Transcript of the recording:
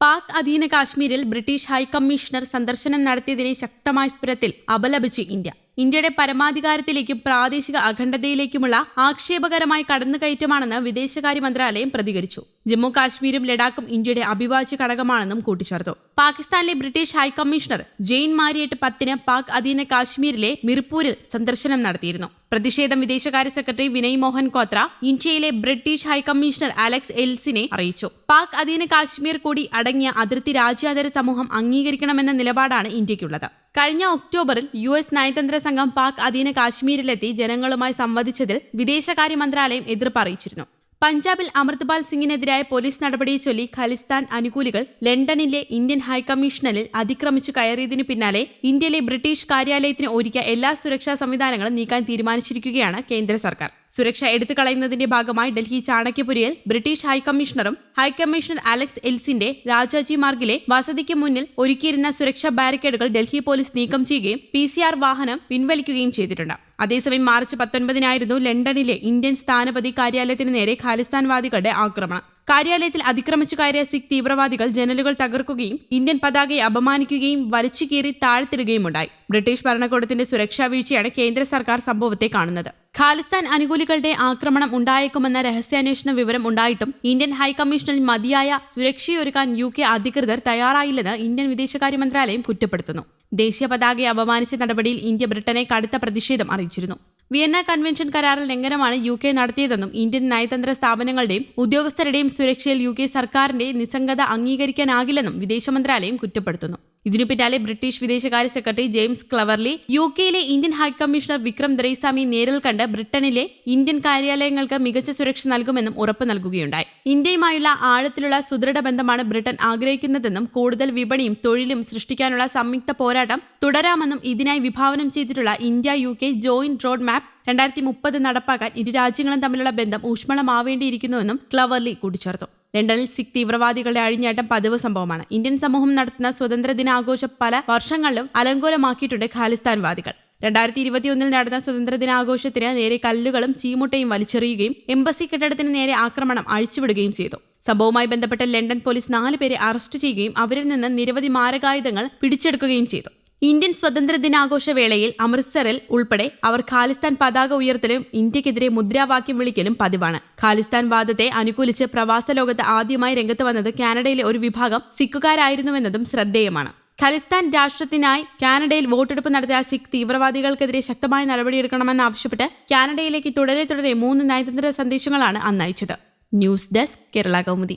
പാക് അധീന കാശ്മീരിൽ British high commissioner സന്ദർശനം നടത്തിയതിനെ ശക്തമായ സ്വരത്തിൽ അപലപിച്ച് ഇന്ത്യ. ഇന്ത്യയുടെ പരമാധികാരത്തിലേക്കും പ്രാദേശിക അഖണ്ഡതയിലേക്കുമുള്ള ആക്ഷേപകരമായ കടന്നുകയറ്റമാണെന്ന് വിദേശകാര്യ മന്ത്രാലയം പ്രതികരിച്ചു. ജമ്മു കാശ്മീരും ലഡാക്കും ഇന്ത്യയുടെ അഭിവാജ്യ ഘടകമാണെന്നും കൂട്ടിച്ചേർത്തു. പാകിസ്ഥാനിലെ ബ്രിട്ടീഷ് ഹൈക്കമ്മീഷണർ ജെയിൻ മാരിയറ്റ് പത്തിന് പാക് അധീന കാശ്മീരിലെ മിർപൂരിൽ സന്ദർശനം നടത്തിയിരുന്നു. പ്രതിഷേധം വിദേശകാര്യ സെക്രട്ടറി വിനയ് മോഹൻ കോത്ര ഇന്ത്യയിലെ ബ്രിട്ടീഷ് ഹൈക്കമ്മീഷണർ അലക്സ് എൽസിനെ അറിയിച്ചു. പാക് അധീന കാശ്മീർ കൂടി അടങ്ങിയ അതിർത്തി രാജ്യാന്തര സമൂഹം അംഗീകരിക്കണമെന്ന നിലപാടാണ് ഇന്ത്യക്കുള്ളത്. കഴിഞ്ഞ ഒക്ടോബറിൽ യു എസ് നയതന്ത്ര സംഘം പാക് അധീന കാശ്മീരിലെത്തി ജനങ്ങളുമായി സംവദിച്ചതിൽ വിദേശകാര്യ മന്ത്രാലയം എതിർപ്പ് അറിയിച്ചിരുന്നു പഞ്ചാബിൽ അമൃത്പാൽ സിംഗിനെതിരായ പോലീസ് നടപടിയെ ചൊല്ലി ഖലിസ്ഥാൻ അനുകൂലികൾ ലണ്ടനിലെ ഇന്ത്യൻ ഹൈക്കമ്മീഷനിൽ അതിക്രമിച്ചു കയറിയതിനു പിന്നാലെ ഇന്ത്യയിലെ ബ്രിട്ടീഷ് കാര്യാലയത്തിന് ഒരുക്കിയ എല്ലാ സുരക്ഷാ സംവിധാനങ്ങളും നീക്കാൻ തീരുമാനിച്ചിരിക്കുകയാണ് കേന്ദ്ര സർക്കാർ. സുരക്ഷ എടുത്തു കളയുന്നതിന്റെ ഭാഗമായി ഡൽഹി ചാണക്യപുരിയിൽ ബ്രിട്ടീഷ് ഹൈക്കമ്മീഷണറും ഹൈക്കമ്മീഷണർ അലക്സ് എൽസിന്റെ രാജാജി മാർഗിലെ വസതിക്ക് മുന്നിൽ ഒരുക്കിയിരുന്ന സുരക്ഷാ ബാരിക്കേഡുകൾ ഡൽഹി പോലീസ് നീക്കം ചെയ്യുകയും പി വാഹനം പിൻവലിക്കുകയും ചെയ്തിട്ടുണ്ട്. അതേസമയം മാർച്ച് പത്തൊൻപതിനായിരുന്നു ലണ്ടനിലെ ഇന്ത്യൻ സ്ഥാനപതി കാര്യാലയത്തിന് നേരെ ഖാലിസ്ഥാൻവാദികളുടെ ആക്രമണം. കാര്യാലയത്തിൽ അതിക്രമിച്ചു കയറിയ സിഖ് തീവ്രവാദികൾ ജനലുകൾ തകർക്കുകയും ഇന്ത്യൻ പതാകയെ അപമാനിക്കുകയും വലിച്ചു കീറി താഴ്ത്തിടുകയുമുണ്ടായി. ബ്രിട്ടീഷ് ഭരണകൂടത്തിന്റെ സുരക്ഷാ വീഴ്ചയാണ് കേന്ദ്ര സർക്കാർ സംഭവത്തെ കാണുന്നത്. ഖാലിസ്ഥാൻ അനുകൂലികളുടെ ആക്രമണം ഉണ്ടായേക്കുമെന്ന രഹസ്യാന്വേഷണ വിവരം ഉണ്ടായിട്ടും ഇന്ത്യൻ ഹൈക്കമ്മീഷനിൽ മതിയായ സുരക്ഷയൊരുക്കാൻ യു കെ അധികൃതർ തയ്യാറായില്ലെന്ന് ഇന്ത്യൻ വിദേശകാര്യ മന്ത്രാലയം കുറ്റപ്പെടുത്തുന്നു. ദേശീയ പതാകയെ അപമാനിച്ച നടപടിയിൽ ഇന്ത്യ ബ്രിട്ടനെ കടുത്ത പ്രതിഷേധം അറിയിച്ചിരുന്നു. വിയന്ന കൺവെൻഷൻ കരാറിൽ ലംഘനമാണ് യു കെ നടത്തിയതെന്നും ഇന്ത്യൻ നയതന്ത്ര സ്ഥാപനങ്ങളുടെയും ഉദ്യോഗസ്ഥരുടെയും സുരക്ഷയിൽ യു കെ സർക്കാരിന്റെ നിസ്സംഗത അംഗീകരിക്കാനാകില്ലെന്നും വിദേശ മന്ത്രാലയം കുറ്റപ്പെടുത്തുന്നു. ഇതിനു പിന്നാലെ ബ്രിട്ടീഷ് വിദേശകാര്യ സെക്രട്ടറി ജെയിംസ് ക്ലവർലി യു കെയിലെ Indian high commissioner Vikram Doraiswami നേരിൽ കണ്ട് ബ്രിട്ടനിലെ ഇന്ത്യൻ കാര്യാലയങ്ങൾക്ക് മികച്ച സുരക്ഷ നൽകുമെന്നും ഉറപ്പ് നൽകുകയുണ്ടായി. ഇന്ത്യയുമായുള്ള ആഴത്തിലുള്ള സുദൃഢ ബന്ധമാണ് ബ്രിട്ടൻ ആഗ്രഹിക്കുന്നതെന്നും കൂടുതൽ വിപണിയും തൊഴിലും സൃഷ്ടിക്കാനുള്ള സംയുക്ത പോരാട്ടം തുടരാമെന്നും ഇതിനായി വിഭാവനം ചെയ്തിട്ടുള്ള India U K joint road map രണ്ടായിരത്തി മുപ്പത് നടപ്പാക്കാൻ ഇരു രാജ്യങ്ങളും തമ്മിലുള്ള ബന്ധം ഊഷ്മളമാവേണ്ടിയിരിക്കുന്നുവെന്നും ക്ലവർലി കൂട്ടിച്ചേർത്തു. ലണ്ടനിൽ സിഖ് തീവ്രവാദികളുടെ അഴിഞ്ഞാട്ടം പതിവ് സംഭവമാണ്. ഇന്ത്യൻ സമൂഹം നടത്തുന്ന സ്വതന്ത്ര ദിനാഘോഷം പല വർഷങ്ങളിലും അലങ്കോലമാക്കിയിട്ടുണ്ട് ഖാലിസ്ഥാൻവാദികൾ. രണ്ടായിരത്തി ഇരുപത്തിയൊന്നിൽ നടന്ന സ്വതന്ത്ര ദിനാഘോഷത്തിന് നേരെ കല്ലുകളും ചീമുട്ടയും വലിച്ചെറിയുകയും എംബസി കെട്ടിടത്തിന് നേരെ ആക്രമണം അഴിച്ചുവിടുകയും ചെയ്തു. സംഭവവുമായി ബന്ധപ്പെട്ട് ലണ്ടൻ പോലീസ് നാല് പേരെ അറസ്റ്റ് ചെയ്യുകയും അവരിൽ നിന്ന് നിരവധി മാരകായുധങ്ങൾ പിടിച്ചെടുക്കുകയും ചെയ്തു. ഇന്ത്യൻ സ്വതന്ത്ര ദിനാഘോഷ വേളയിൽ അമൃത്സറിൽ ഉൾപ്പെടെ അവർ ഖാലിസ്ഥാൻ പതാക ഉയർത്തലും ഇന്ത്യക്കെതിരെ മുദ്രാവാക്യം വിളിക്കലും പതിവാണ്. ഖാലിസ്ഥാൻ വാദത്തെ അനുകൂലിച്ച് പ്രവാസ ലോകത്ത് ആദ്യമായി രംഗത്ത് വന്നത് കാനഡയിലെ ഒരു വിഭാഗം സിഖുകാരായിരുന്നുവെന്നതും ശ്രദ്ധേയമാണ്. ഖലിസ്ഥാൻ രാഷ്ട്രത്തിനായി കാനഡയിൽ വോട്ടെടുപ്പ് നടത്തിയ സിഖ് തീവ്രവാദികൾക്കെതിരെ ശക്തമായ നടപടിയെടുക്കണമെന്നാവശ്യപ്പെട്ട് കാനഡയിലേക്ക് തുടരെ തുടരെ മൂന്ന് നയതന്ത്ര സന്ദേശങ്ങളാണ് അന്നയച്ചത്. News desk Kerala Kaumudi.